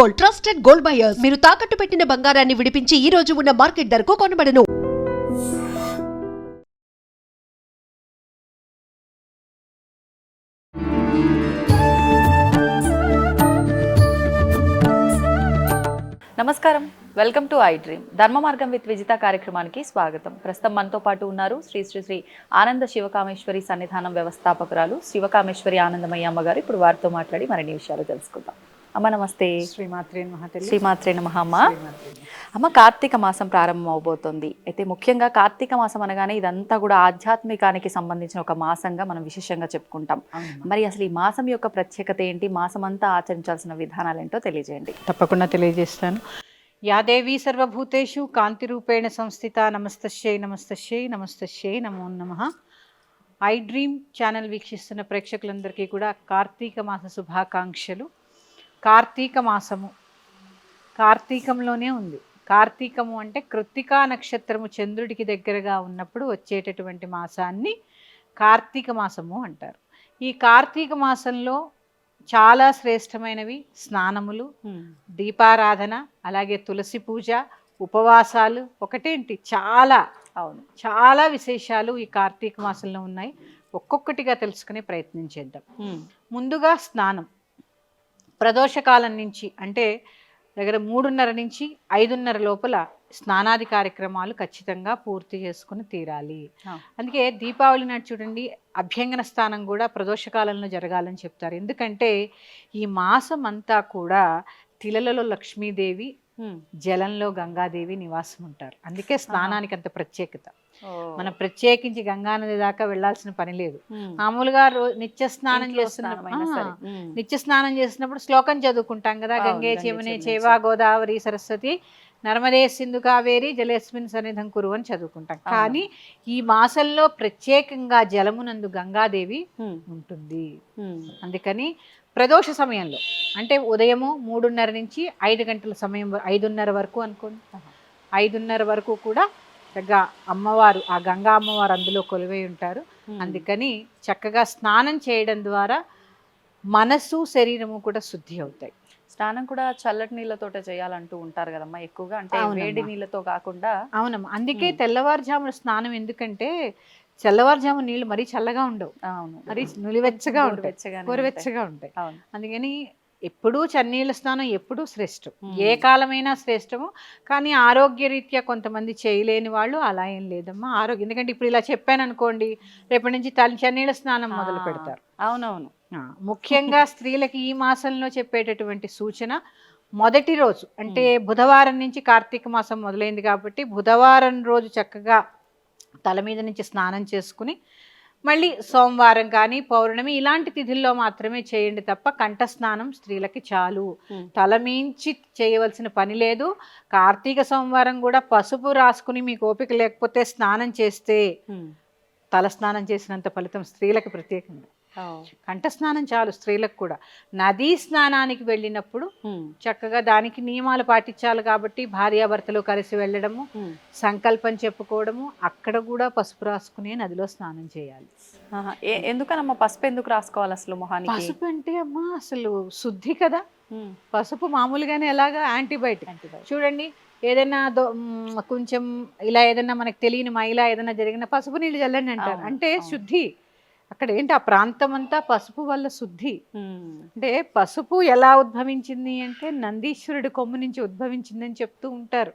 Gold trusted gold buyers. మీరు తాకట్టు పెట్టిన బంగారాన్ని విడిపించి ఈ రోజు ఉన్న మార్కెట్ ధరకు కొనబడను. నమస్కారం. Welcome to I dream. ధర్మ మార్గం విత్ విజిత కార్యక్రమానికి స్వాగతం. ప్రస్తుతం మనతో పాటు ఉన్నారు శ్రీ శ్రీ శ్రీ ఆనంద శివకామేశ్వరి సన్నిధానం వ్యవస్థాపకురాలు శివకామేశ్వరి ఆనందమయ్య అమ్మగారు. ఇప్పుడు వారితో మాట్లాడి మరిన్ని విషయాలు తెలుసుకుందాం. అమ్మ నమస్తే. శ్రీమాత్రే శ్రీమాత్రే నమః అమ్మ. అమ్మ కార్తీక మాసం ప్రారంభం అవబోతోంది అయితే ముఖ్యంగా కార్తీక మాసం అనగానే ఇదంతా కూడా ఆధ్యాత్మికానికి సంబంధించిన ఒక మాసంగా మనం విశేషంగా చెప్పుకుంటాం. మరి అసలు ఈ మాసం యొక్క ప్రత్యేకత ఏంటి? మాసం అంతా ఆచరించాల్సిన విధానాలు ఏంటో తెలియజేయండి. తప్పకుండా తెలియజేస్తాను. యాదేవి సర్వభూతేషు కాంతిరూపేణ సంస్థిత నమస్తశ్యై నమస్తశ్యై నమస్తశ్యై నమో నమ. ఐ డ్రీమ్ ఛానల్ వీక్షిస్తున్న ప్రేక్షకులందరికీ కూడా కార్తీక మాస శుభాకాంక్షలు. కార్తీక మాసము కార్తీకంలోనే ఉంది. కార్తీకము అంటే కృత్తికా నక్షత్రము చంద్రుడికి దగ్గరగా ఉన్నప్పుడు వచ్చేటటువంటి మాసాన్ని కార్తీక మాసము అంటారు. ఈ కార్తీక మాసంలో చాలా శ్రేష్టమైనవి స్నానములు దీపారాధన అలాగే తులసి పూజ ఉపవాసాలు ఒకటేంటి? చాలా అవును. చాలా విశేషాలు ఈ కార్తీక మాసంలో ఉన్నాయి. ఒక్కొక్కటిగా తెలుసుకునే ప్రయత్నం చేద్దాం. ముందుగా స్నానం. ప్రదోషకాలం నుంచి అంటే దగ్గర మూడున్నర నుంచి ఐదున్నర లోపల స్నానాది కార్యక్రమాలు ఖచ్చితంగా పూర్తి చేసుకుని తీరాలి. అందుకే దీపావళి నాడు చూడండి అభ్యంగన స్నానం కూడా ప్రదోషకాలంలో జరగాలని చెప్తారు. ఎందుకంటే ఈ మాసం అంతా కూడా తిలలలో లక్ష్మీదేవి జలంలో గంగాదేవి నివాసం ఉంటారు. అందుకే స్నానానికి అంత ప్రత్యేకత. మనం ప్రత్యేకించి గంగానది దాకా వెళ్ళాల్సిన పని లేదు. మామూలుగా నిత్య స్నానం చేస్తున్నప్పుడు. నిత్య స్నానం చేసినప్పుడు శ్లోకం చదువుకుంటాం కదా గంగే చేమనే చేవా గోదావరి సరస్వతి నర్మదే సింధు కావేరి జలేస్మిన్ సన్నిధం కురు అని చదువుకుంటాం. కానీ ఈ మాసంలో ప్రత్యేకంగా జలమునందు గంగాదేవి. ఉంటుంది. అందుకని ప్రదోష సమయంలో అంటే ఉదయము మూడున్నర నుంచి ఐదు గంటల సమయం ఐదున్నర వరకు అనుకోండి. ఐదున్నర వరకు కూడా చక్కగా అమ్మవారు ఆ గంగా అమ్మవారు అందులో కొలువై ఉంటారు. అందుకని చక్కగా స్నానం చేయడం ద్వారా మనసు శరీరము కూడా శుద్ధి అవుతాయి. స్నానం కూడా చల్లటి నీళ్ళతోటే చేయాలంటూ ఉంటారు కదమ్మా ఎక్కువగా. అంటే. వేడి నీళ్ళతో కాకుండా అవునమ్మా. అందుకే. తెల్లవారుజామున స్నానం ఎందుకంటే తెల్లవారుజాము నీళ్ళు మరీ చల్లగా ఉండవు. అవును. మరి నులివెచ్చగా ఉంటాయి. గోరువెచ్చగా ఉంటాయి. అవును. అందుకని ఎప్పుడూ చన్నీళ్ళ స్నానం ఎప్పుడూ శ్రేష్టం. ఏ కాలమైనా శ్రేష్టము. కానీ ఆరోగ్యరీత్యా కొంతమంది చేయలేని వాళ్ళు అలా ఏం లేదమ్మా. ఆరోగ్యం ఎందుకంటే ఇప్పుడు ఇలా చెప్పాను అనుకోండి రేపటి నుంచి తల చన్నీళ్ళ స్నానం మొదలు. పెడతారు. అవునవును. ముఖ్యంగా స్త్రీలకి ఈ మాసంలో చెప్పేటటువంటి సూచన మొదటి రోజు అంటే బుధవారం నుంచి కార్తీక మాసం మొదలైంది కాబట్టి బుధవారం రోజు చక్కగా తల మీద నుంచి స్నానం చేసుకుని మళ్ళీ సోమవారం కానీ పౌర్ణమి ఇలాంటి తిథుల్లో మాత్రమే చేయండి తప్ప కంఠ స్నానం స్త్రీలకి చాలు ఉమ్. తల మించి చేయవలసిన పని లేదు కార్తీక సోమవారం కూడా పసుపు రాసుకుని మీకు ఓపిక లేకపోతే స్నానం చేస్తే. తల స్నానం చేసినంత ఫలితం స్త్రీలకు ప్రత్యేకంగా ఓ. కంఠ స్నానం చాలు స్త్రీలకు కూడా నదీ స్నానానికి వెళ్ళినప్పుడు ఉమ్. చక్కగా దానికి నియమాలు పాటించాలి కాబట్టి భార్యాభర్తలు కలిసి వెళ్ళడము ఉమ్. సంకల్పం చెప్పుకోవడము అక్కడ కూడా పసుపు రాసుకునే నదిలో స్నానం చేయాలి ఎందుకనమ్మా పసుపు ఎందుకు రాసుకోవాలి అసలు మొహానికి పసుపు అంటే అమ్మా అసలు శుద్ధి కదా ఉమ్. పసుపు మామూలుగానే ఎలాగా యాంటీబయాటిక్. చూడండి ఏదైనా కొంచెం ఇలా ఏదైనా మనకు తెలియని మైలా ఏదైనా జరిగిన పసుపు నీళ్ళు చల్లండి అంటారు అంటే. శుద్ధి అక్కడ ఏంటి ఆ ప్రాంతం అంతా పసుపు వల్ల శుద్ధి. అంటే పసుపు ఎలా ఉద్భవించింది అంటే నందీశ్వరుడి కొమ్ము నుంచి ఉద్భవించిందని చెప్తూ ఉంటారు.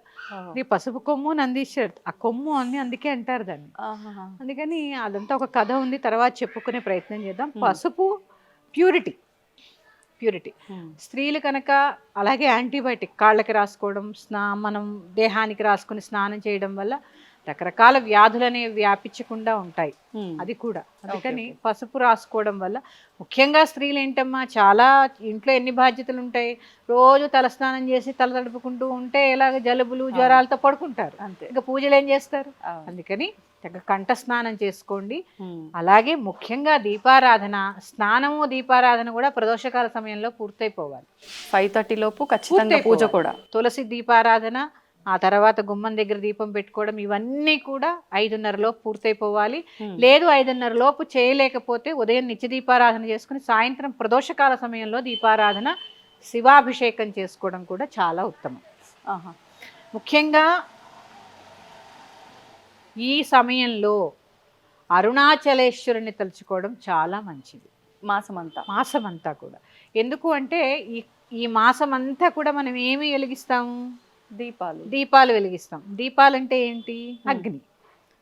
ఇది పసుపు కొమ్ము నందీశ్వరుడు ఆ కొమ్ము అని అందుకే అంటారు దాన్ని. అందుకని అదంతా ఒక కథ ఉంది తర్వాత చెప్పుకునే ప్రయత్నం చేద్దాం. పసుపు ప్యూరిటీ ప్యూరిటీ. స్త్రీలు కనుక అలాగే యాంటీబయాటిక్ కాళ్ళకి రాసుకోవడం స్నా మనం దేహానికి రాసుకుని స్నానం చేయడం వల్ల రకరకాల వ్యాధులు అనేవి వ్యాపించకుండా ఉంటాయి. అది కూడా అందుకని. పసుపు రాసుకోవడం వల్ల ముఖ్యంగా స్త్రీలు ఏంటమ్మా చాలా ఇంట్లో ఎన్ని బాధ్యతలు ఉంటాయి రోజు తలస్నానం చేసి తల తడుపుకుంటూ ఉంటే ఇలాగ జలుబులు జ్వరాలతో పడుకుంటారు అంతే ఇంకా పూజలు ఏం చేస్తారు. అందుకని కంఠ స్నానం చేసుకోండి. అలాగే ముఖ్యంగా దీపారాధన స్నానము దీపారాధన కూడా ప్రదోషకాల సమయంలో పూర్తయిపోవాలి ఫైవ్ థర్టీ లోపు ఖచ్చితంగా పూజ. కూడా తులసి దీపారాధన ఆ తర్వాత గుమ్మం దగ్గర దీపం పెట్టుకోవడం ఇవన్నీ కూడా ఐదున్నరలో పూర్తయిపోవాలి. ఉమ్. లేదు ఐదున్నర లోపు చేయలేకపోతే ఉదయం నిత్య దీపారాధన చేసుకుని సాయంత్రం ప్రదోషకాల సమయంలో దీపారాధన శివాభిషేకం చేసుకోవడం కూడా చాలా ఉత్తమం. ఆహా. ముఖ్యంగా ఈ సమయంలో అరుణాచలేశ్వరుని తలుచుకోవడం చాలా మంచిది. మాసం అంతా మాసం అంతా కూడా. ఎందుకు అంటే ఈ ఈ మాసం అంతా కూడా మనం ఏమి వెలిగిస్తాము దీపాలు. దీపాలు వెలిగిస్తాం. దీపాలు అంటే ఏంటి అగ్ని.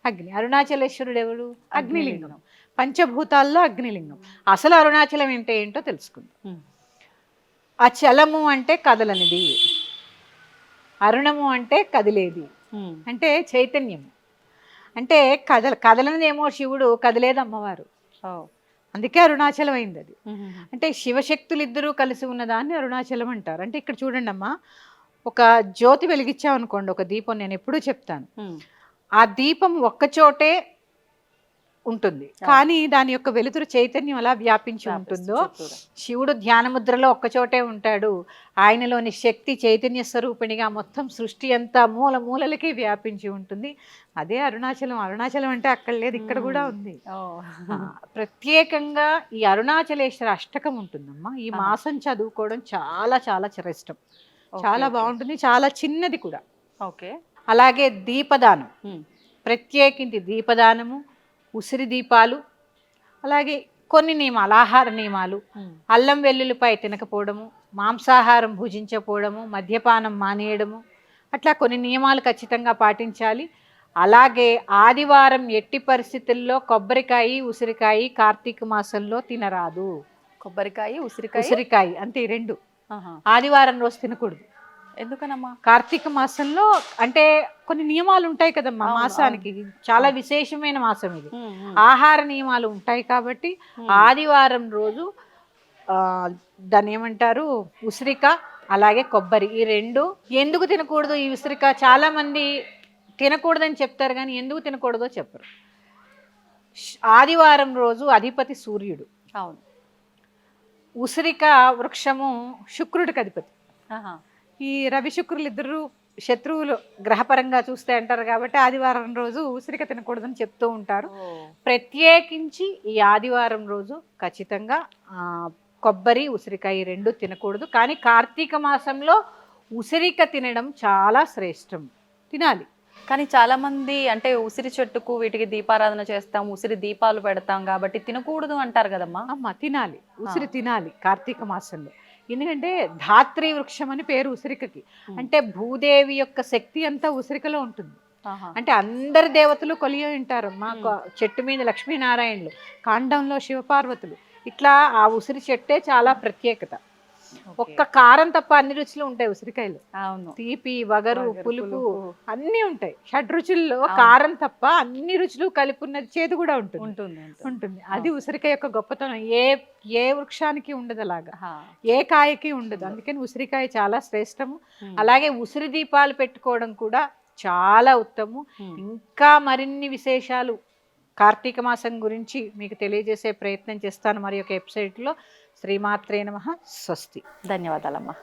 అగ్ని. అరుణాచలేశ్వరుడు ఎవడు అగ్నిలింగం. పంచభూతాల్లో అగ్నిలింగం. అసలు అరుణాచలం అంటే ఏంటో తెలుసుకుందాం. ఉమ్. అచలము అంటే కదలనిది. అరుణము అంటే కదిలేది. అంటే చైతన్యము. అంటే కదల కదలనిదేమో శివుడు కదిలేదు అమ్మవారు. ఓ. అందుకే అరుణాచలం అయింది అది. అంటే శివశక్తులు ఇద్దరూ కలిసి ఉన్నదాన్ని అరుణాచలం అంటారు. అంటే ఇక్కడ చూడండి అమ్మా ఒక జ్యోతి వెలిగించామనుకోండి ఒక దీపం నేను ఎప్పుడూ చెప్తాను. ఆ దీపం ఒక్కచోటే ఉంటుంది. కానీ దాని యొక్క వెలుతురు చైతన్యం అలా వ్యాపించి ఉంటుందో. శివుడు ధ్యానముద్రలో ఒక్కచోటే ఉంటాడు. ఆయనలోని శక్తి చైతన్య స్వరూపిణిగా మొత్తం సృష్టి అంతా మూల మూలలకి వ్యాపించి ఉంటుంది. అదే అరుణాచలం. అరుణాచలం అంటే అక్కడ లేదు ఇక్కడ కూడా ఉంది. ప్రత్యేకంగా ఈ అరుణాచలేశ్వర అష్టకం ఉంటుందమ్మా. ఈ మాసం చదువుకోవడం చాలా చాలా శ్రేష్టం చాలా. బాగుంటుంది చాలా చిన్నది కూడా ఓకే అలాగే దీపదానం. ప్రత్యేకించి దీపదానము ఉసిరి దీపాలు అలాగే కొన్ని నియమాలు ఆహార నియమాలు. అల్లం వెల్లుల్లిపై తినకపోవడము మాంసాహారం భుజించకపోవడము మద్యపానం మానేయడము అట్లా కొన్ని నియమాలు ఖచ్చితంగా పాటించాలి అలాగే ఆదివారం ఎట్టి పరిస్థితుల్లో కొబ్బరికాయ ఉసిరికాయ కార్తీక మాసంలో తినరాదు కొబ్బరికాయ ఉసిరికాయ ఉసిరికాయ అంతే రెండు. ఆదివారం రోజు తినకూడదు. ఎందుకనమ్మా? కార్తీక మాసంలో అంటే కొన్ని నియమాలు ఉంటాయి కదమ్మా మాసానికి. చాలా విశేషమైన మాసం ఇది. ఆహార నియమాలు ఉంటాయి కాబట్టి ఆదివారం రోజు ఆ, దాన్ని ఏమంటారు? ఉసిరిక అలాగే కొబ్బరి. ఈ రెండు ఎందుకు తినకూడదు? ఈ ఉసిరిక చాలా మంది తినకూడదని చెప్తారు కానీ ఎందుకు తినకూడదో చెప్పరు. ఆదివారం రోజు అధిపతి సూర్యుడు. అవును. ఉసిరిక వృక్షము శుక్రుడికి అధిపతి. ఈ రవి శుక్రులు ఇద్దరు శత్రువులు గ్రహపరంగా చూస్తే అంటారు కాబట్టి ఆదివారం రోజు ఉసిరిక తినకూడదని చెప్తూ ఉంటారు. ప్రత్యేకించి ఈ ఆదివారం రోజు ఖచ్చితంగా కొబ్బరి ఉసిరికాయ రెండు తినకూడదు. కానీ కార్తీక మాసంలో ఉసిరిక తినడం చాలా శ్రేష్టం. తినాలి. కానీ చాలా మంది అంటే ఉసిరి చెట్టుకు వీటికి దీపారాధన చేస్తాం ఉసిరి దీపాలు పెడతాం కాబట్టి తినకూడదు అంటారు కదమ్మా? అమ్మ తినాలి. ఉసిరి తినాలి కార్తీక మాసంలో. ఎందుకంటే ధాత్రి వృక్షం అని పేరు ఉసిరికకి. అంటే భూదేవి యొక్క శక్తి అంతా ఉసిరికలో ఉంటుంది. అంటే అందరి దేవతలు కొలియ ఉంటారు మాకు చెట్టు మీద లక్ష్మీనారాయణులు కాండంలో శివపార్వతులు. ఇట్లా ఆ ఉసిరి చెట్టే చాలా ప్రత్యేకత. ఒక్క కారం తప్ప అన్ని రుచులు ఉంటాయి ఉసిరికాయలు. అవును. తీపి వగరు పులుపు. అన్నీ ఉంటాయి. షడ్ రుచుల్లో. కారం తప్ప అన్ని రుచులు కలిపి ఉన్నది చేదు కూడా ఉంటుంది. ఉంటుంది ఉంటుంది. అది ఉసిరికాయ యొక్క గొప్పతనం. ఏ ఏ వృక్షానికి ఉండదు అలాగా. ఏ కాయకి ఉండదు. అందుకని ఉసిరికాయ చాలా శ్రేష్టము. అలాగే ఉసిరి దీపాలు పెట్టుకోవడం కూడా చాలా ఉత్తమము. ఉమ్. ఇంకా మరిన్ని విశేషాలు కార్తీక మాసం గురించి మీకు తెలియజేసే ప్రయత్నం చేస్తాను మరి ఒక వెబ్సైట్లో శ్రీమాత్రే నమ. స్వస్తి. ధన్యవాదాలమ్మా.